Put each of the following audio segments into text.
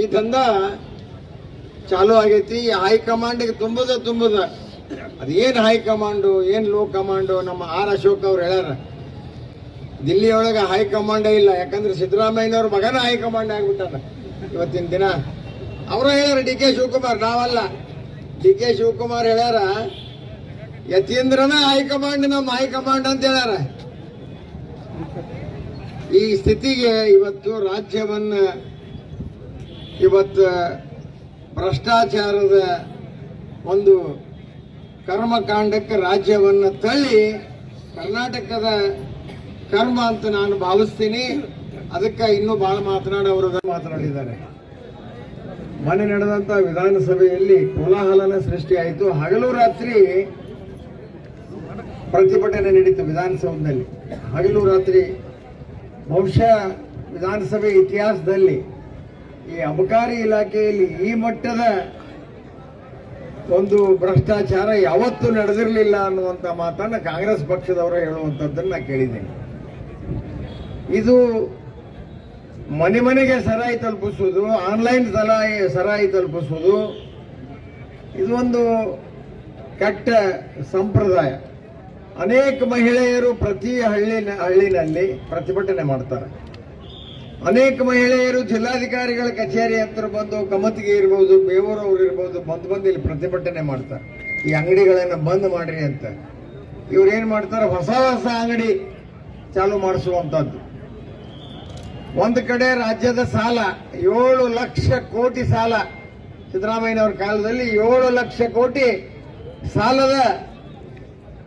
ಈ ದಂಧ ಚಾಲು ಆಗೈತಿ. ಹೈಕಮಾಂಡಿಗೆ ತುಂಬದ ತುಂಬದ. ಅದೇನ್ ಹೈಕಮಾಂಡು ಏನ್ ಲೋ ಕಮಾಂಡು ನಮ್ಮ ಆರ್ ಅಶೋಕ್ ಅವ್ರು ಹೇಳ್ಯಾರ. ದಿಲ್ಲಿಯೊಳಗೆ ಹೈಕಮಾಂಡೇ ಇಲ್ಲ. ಯಾಕಂದ್ರೆ ಸಿದ್ದರಾಮಯ್ಯನವ್ರ ಮಗನ ಹೈಕಮಾಂಡ್ ಆಗ್ಬಿಟ್ಟಾರ ಇವತ್ತಿನ ದಿನ. ಅವರು ಹೇಳ್ಯಾರ, ಡಿ ಕೆ ಶಿವಕುಮಾರ್, ನಾವಲ್ಲ. ಡಿ ಕೆ ಶಿವಕುಮಾರ್ ಹೇಳ್ಯಾರ, ಯತೀಂದ್ರನ ಹೈಕಮಾಂಡ್ ನಮ್ಮ ಹೈಕಮಾಂಡ್ ಅಂತ ಹೇಳ್ಯಾರ. ಈ ಸ್ಥಿತಿಗೆ ಇವತ್ತು ರಾಜ್ಯವನ್ನ ಇವತ್ತು ಭ್ರಷ್ಟಾಚಾರದ ಒಂದು ಕರ್ಮಕಾಂಡಕ್ಕೆ ರಾಜ್ಯವನ್ನು ತಳ್ಳಿ ಕರ್ನಾಟಕದ ಕರ್ಮ ಅಂತ ನಾನು ಭಾವಿಸ್ತೀನಿ. ಅದಕ್ಕೆ ಇನ್ನೂ ಬಹಳ ಮಾತನಾಡೋರು ಮಾತನಾಡಿದ್ದಾರೆ. ಮೊನ್ನೆ ನಡೆದಂಥ ವಿಧಾನಸಭೆಯಲ್ಲಿ ಕೋಲಾಹಲನ ಸೃಷ್ಟಿಯಾಯಿತು. ಹಗಲು ರಾತ್ರಿ ಪ್ರತಿಭಟನೆ ನಡೀತು ವಿಧಾನಸೌಧದಲ್ಲಿ. ಹಗಲು ರಾತ್ರಿ ಬಹುಶಃ ವಿಧಾನಸಭೆ ಇತಿಹಾಸದಲ್ಲಿ ಈ ಅಬಕಾರಿ ಇಲಾಖೆಯಲ್ಲಿ ಈ ಮಟ್ಟದ ಒಂದು ಭ್ರಷ್ಟಾಚಾರ ಯಾವತ್ತೂ ನಡೆದಿರಲಿಲ್ಲ ಅನ್ನುವಂಥ ಮಾತನ್ನು ಕಾಂಗ್ರೆಸ್ ಪಕ್ಷದವರು ಹೇಳುವಂಥದ್ದನ್ನು ನಾ ಕೇಳಿದ್ದೇನೆ. ಇದು ಮನೆ ಮನೆಗೆ ಸರಾಯಿ ತಲುಪಿಸುವುದು ಆನ್ಲೈನ್ ಸರಾಯಿ ಸರಾಯಿ ತಲುಪಿಸುವುದು ಒಂದು ಕೆಟ್ಟ ಸಂಪ್ರದಾಯ. ಅನೇಕ ಮಹಿಳೆಯರು ಪ್ರತಿ ಹಳ್ಳಿನ ಹಳ್ಳಿನಲ್ಲಿ ಪ್ರತಿಭಟನೆ ಮಾಡ್ತಾರೆ. ಅನೇಕ ಮಹಿಳೆಯರು ಜಿಲ್ಲಾಧಿಕಾರಿಗಳ ಕಚೇರಿ ಹತ್ರ ಬಂದು ಕಮತಿಗೆ ಇರ್ಬೋದು, ಬೇವೂರವ್ರು ಇರ್ಬೋದು, ಬಂದು ಬಂದು ಇಲ್ಲಿ ಪ್ರತಿಭಟನೆ ಮಾಡ್ತಾರೆ. ಈ ಅಂಗಡಿಗಳನ್ನು ಬಂದ್ ಮಾಡ್ರಿ ಅಂತ. ಇವ್ರು ಏನ್ ಮಾಡ್ತಾರೆ? ಹೊಸ ಹೊಸ ಅಂಗಡಿ ಚಾಲು ಮಾಡಿಸುವಂತದ್ದು ಒಂದು ಕಡೆ ರಾಜ್ಯದ ಸಾಲ, ಏಳು ಲಕ್ಷ ಕೋಟಿ ಸಾಲ. ಸಿದ್ದರಾಮಯ್ಯನವರ ಕಾಲದಲ್ಲಿ ಏಳು ಲಕ್ಷ ಕೋಟಿ ಸಾಲದ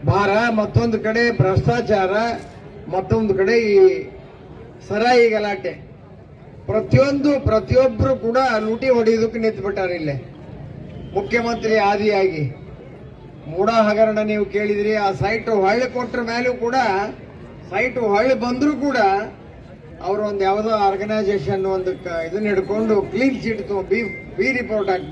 ಭಾರ. ಮತ್ತೊಂದು ಕಡೆ ಭ್ರಷ್ಟಾಚಾರ, ಮತ್ತೊಂದು ಕಡೆ ಈ ಸರಾಯಿ ಗಲಾಟೆ. ಪ್ರತಿಯೊಂದು ಪ್ರತಿಯೊಬ್ಬರು ಕೂಡ ಲೂಟಿ ಹೊಡೆಯೋದಕ್ಕೆ ನಿಂತ್ಬಿಟ್ಟಾರೆ ಇಲ್ಲೇ. ಮುಖ್ಯಮಂತ್ರಿ ಆದಿಯಾಗಿ. ಮೂಡ ಹಗರಣ ನೀವು ಕೇಳಿದ್ರಿ, ಆ ಸೈಟ್ ಹೊಳ್ಳಿ ಕೊಟ್ರ ಮೇಲೂ ಕೂಡ, ಸೈಟ್ ಹೊಳ್ಳಿ ಬಂದರೂ ಕೂಡ ಅವರು ಒಂದು ಯಾವುದೋ ಆರ್ಗನೈಸೇಷನ್ ಒಂದು ಇದನ್ನ ಹಿಡ್ಕೊಂಡು ಕ್ಲೀನ್ ಚೀಟ್ ಬಿ ರಿಪೋರ್ಟ್ ಹಾಕ್ಬಿಟ್ಟು